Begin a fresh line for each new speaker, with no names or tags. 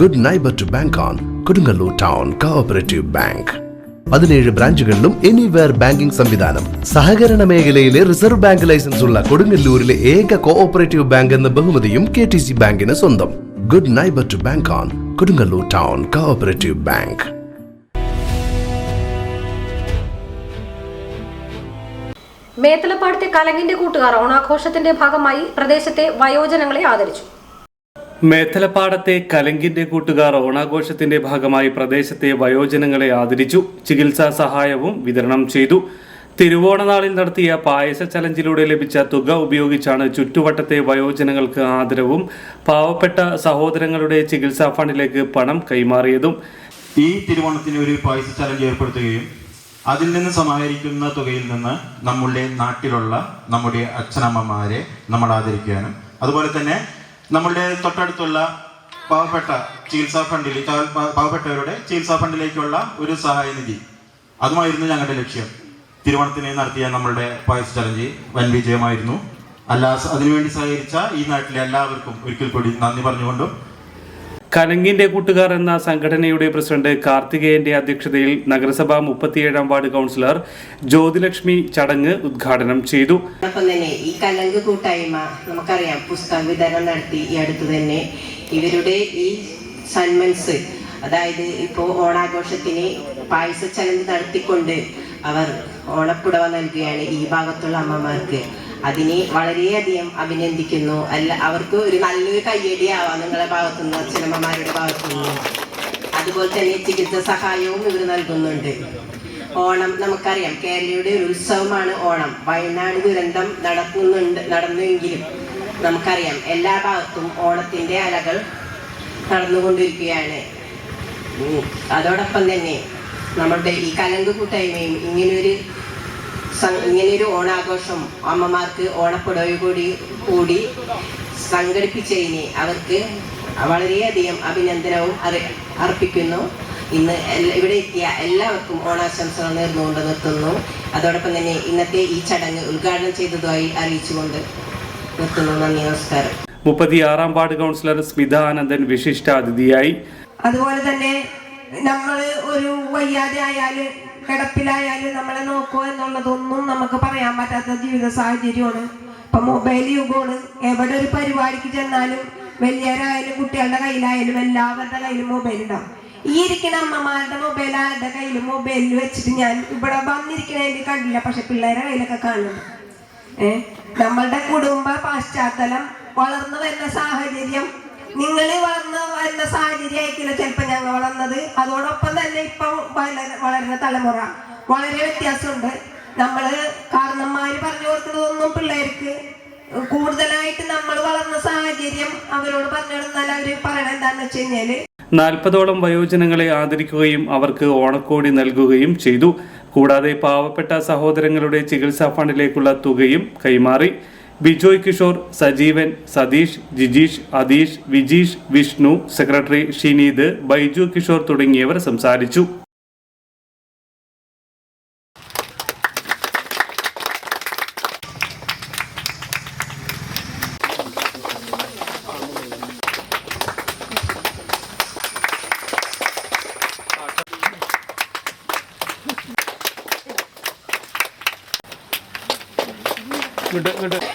Good neighbour to bank on Kodungallur town cooperative bank പതിനേഴ് ബ്രാഞ്ചുകളിലും anywhere banking സംവിധാനം. സഹകരണ മേഖലയിലെ റിസർവ് ബാങ്ക് ലൈസൻസ് ഉള്ള കൊടുങ്ങല്ലൂരിലെ ഏക കോഓപ്പറേറ്റീവ് ബാങ്ക് എന്ന ബഹുമതിയും കെ ടി സി ബാങ്കിന് സ്വന്തം. Good neighbour to bank on Kodungallur town cooperative bank
മേത്തലപ്പാടത്തെ കലങ്ങിന്റെ കൂട്ടുകാർ ഓണാഘോഷത്തിന്റെ ഭാഗമായി പ്രദേശത്തെ വയോജനങ്ങളെ ആദരിച്ചു.
മേത്തലപ്പാടത്തെ കലങ്കിന്റെ കൂട്ടുകാർ ഓണാഘോഷത്തിന്റെ ഭാഗമായി പ്രദേശത്തെ വയോജനങ്ങളെ ആദരിച്ചു. ചികിത്സാ സഹായവും വിതരണം ചെയ്തു. തിരുവോണനാളിൽ നടത്തിയ പായസ ചലഞ്ചിലൂടെ ലഭിച്ച തുക ഉപയോഗിച്ചാണ് ചുറ്റുവട്ടത്തെ വയോജനങ്ങൾക്ക് ആദരവും പാവപ്പെട്ട സഹോദരങ്ങളുടെ ചികിത്സാ ഫണ്ടിലേക്ക് പണം കൈമാറിയതും.
ഈ തിരുവോണത്തിന് ഒരു പായസ ചലഞ്ച് ഏർപ്പെടുത്തുകയും അതിൽ നിന്ന് സമാഹരിക്കുന്ന തുകയിൽ നിന്ന് നമ്മുടെ നാട്ടിലുള്ള നമ്മുടെ അച്ഛനമ്മമാരെ നമ്മൾ ആദരിക്കാനും അതുപോലെ തന്നെ നമ്മളുടെ തൊട്ടടുത്തുള്ള പാവപ്പെട്ട ചികിത്സാ ഫണ്ടിൽ പാവപ്പെട്ടവരുടെ ചികിത്സാ ഫണ്ടിലേക്കുള്ള ഒരു സഹായനിധി അതുമായിരുന്നു ഞങ്ങളുടെ ലക്ഷ്യം. തിരുവോണത്തിന് നടത്തിയ നമ്മളുടെ പായസ ചലഞ്ച് വൻ വിജയമായിരുന്നു. അല്ല അതിനുവേണ്ടി സഹകരിച്ച ഈ നാട്ടിലെ എല്ലാവർക്കും ഒരിക്കൽ കൂടി നന്ദി പറഞ്ഞുകൊണ്ടും
കലങ്കിന്റെ കൂട്ടുകാർ എന്ന സംഘടനയുടെ പ്രസിഡന്റ് കാർത്തികേയന്റെ അധ്യക്ഷതയിൽ നഗരസഭ മുപ്പത്തിയേഴാം വാർഡ് കൗൺസിലർ ജ്യോതിലക്ഷ്മി ചടങ്ങ് ഉദ്ഘാടനം ചെയ്തു.
തന്നെ ഈ കലങ്ക് കൂട്ടായ്മ നമുക്കറിയാം പുസ്തക വിതരണം നടത്തി ഈ അടുത്ത് തന്നെ ഇവരുടെ ഈ സന്മൻസ് അതായത് ഇപ്പോൾ ഓണാഘോഷത്തിന് പായസ ചലഞ്ച് നടത്തിക്കൊണ്ട് അവർ ഓണപ്പുടവ നൽകുകയാണ് ഈ ഭാഗത്തുള്ള അമ്മമാർക്ക്. അതിനെ വളരെയധികം അഭിനന്ദിക്കുന്നു. അല്ല അവർക്ക് ഒരു നല്ലൊരു കയ്യടി ആവാം നിങ്ങളുടെ ഭാഗത്തുനിന്ന് അച്ഛനമ്മമാരുടെ ഭാഗത്തുനിന്ന്. അതുപോലെ തന്നെ ചികിത്സ സഹായവും ഇവർ നൽകുന്നുണ്ട്. ഓണം നമുക്കറിയാം കേരളയുടെ ഒരു ഉത്സവമാണ് ഓണം. വയനാട് ദുരന്തം നടക്കുന്നുണ്ട് നടന്നുവെങ്കിലും നമുക്കറിയാം എല്ലാ ഭാഗത്തും ഓണത്തിന്റെ അലകൾ നടന്നുകൊണ്ടിരിക്കുകയാണ്. അതോടൊപ്പം തന്നെ നമ്മുടെ ഈ കലങ്ക് കൂട്ടായ്മയും ഇങ്ങനെയൊരു ഇങ്ങനെയൊരു ഓണാഘോഷം അമ്മമാർക്ക് ഓണപ്പുടവ കൂടി കൂടി സംഘടിപ്പിച്ചതിന് അവർക്ക് വളരെയധികം അഭിനന്ദനവും അർപ്പിക്കുന്നു. ഇന്ന് ഇവിടെ എത്തിയ എല്ലാവർക്കും ഓണാശംസകൾ നേർന്നുകൊണ്ട് നിർത്തുന്നു. അതോടൊപ്പം തന്നെ ഇന്നത്തെ ഈ ചടങ്ങ് ഉദ്ഘാടനം ചെയ്തതായി അറിയിച്ചുകൊണ്ട് നിർത്തുന്നു. നന്ദി നമസ്കാരം.
മുപ്പത്തിയാറാം വാർഡ് കൗൺസിലർ സ്മിത ആനന്ദൻ വിശിഷ്ടാതിഥിയായി.
അതുപോലെ തന്നെ നമ്മൾ ഒരു വയ്യാതെ ആയാൽ കിടപ്പിലായാൽ നമ്മളെ നോക്കുക എന്നുള്ളതൊന്നും നമുക്ക് പറയാൻ പറ്റാത്ത ജീവിത സാഹചര്യമാണ്. ഇപ്പൊ മൊബൈൽ യുഗമാണ്. എവിടെ ഒരു പരിപാടിക്ക് ചെന്നാലും വലിയവരായാലും കുട്ടികളുടെ കയ്യിലായാലും എല്ലാവരുടെ കയ്യിലും മൊബൈൽ ഉണ്ടാവും. ഈ ഇരിക്കുന്ന അമ്മമാരുടെ മൊബൈൽ ആരുടെ കയ്യിലും മൊബൈലിൽ വെച്ചിട്ട് ഞാൻ ഇവിടെ വന്നിരിക്കണതിൽ കണ്ടില്ല. പക്ഷെ പിള്ളേരെ കയ്യിലൊക്കെ കാണുന്നു ഏഹ് നമ്മളുടെ കുടുംബ പശ്ചാത്തലം വളർന്നു വരുന്ന സാഹചര്യം നിങ്ങൾ വളർന്ന് വരുന്ന സാഹചര്യം ആയിരിക്കില്ല ചിലപ്പോൾ ഞങ്ങൾ വളർന്നത് അതോടൊപ്പം തന്നെ ഇപ്പം വളര- വളരുന്ന തലമുറ. വളരെ വ്യത്യാസമുണ്ട്. നമ്മൾ കാരണന്മാര് പറഞ്ഞു കൊടുക്കുന്നതൊന്നും പിള്ളേർക്ക് കൂടുതലായിട്ട് നമ്മൾ വളർന്ന സാഹചര്യം അവരോട് പറഞ്ഞു കൊടുത്താൽ അവർ പറയണത് എന്താണെന്ന് വെച്ച് കഴിഞ്ഞാൽ
നാൽപ്പതോളം വയോജനങ്ങളെ ആദരിക്കുകയും അവർക്ക് ഓണക്കോടി നൽകുകയും ചെയ്തു. കൂടാതെ പാവപ്പെട്ട സഹോദരങ്ങളുടെ ചികിത്സാ ഫണ്ടിലേക്കുള്ള തുകയും കൈമാറി. ബിജോയ് കിഷോർ സജീവൻ സതീഷ് ജിജീഷ് അതീഷ് വിജീഷ് വിഷ്ണു സെക്രട്ടറി ഷിനീദ് ബൈജു കിഷോർ തുടങ്ങിയവർ സംസാരിച്ചു.
കാത്തുകാത്തിരിപ്പതെന്തിനോ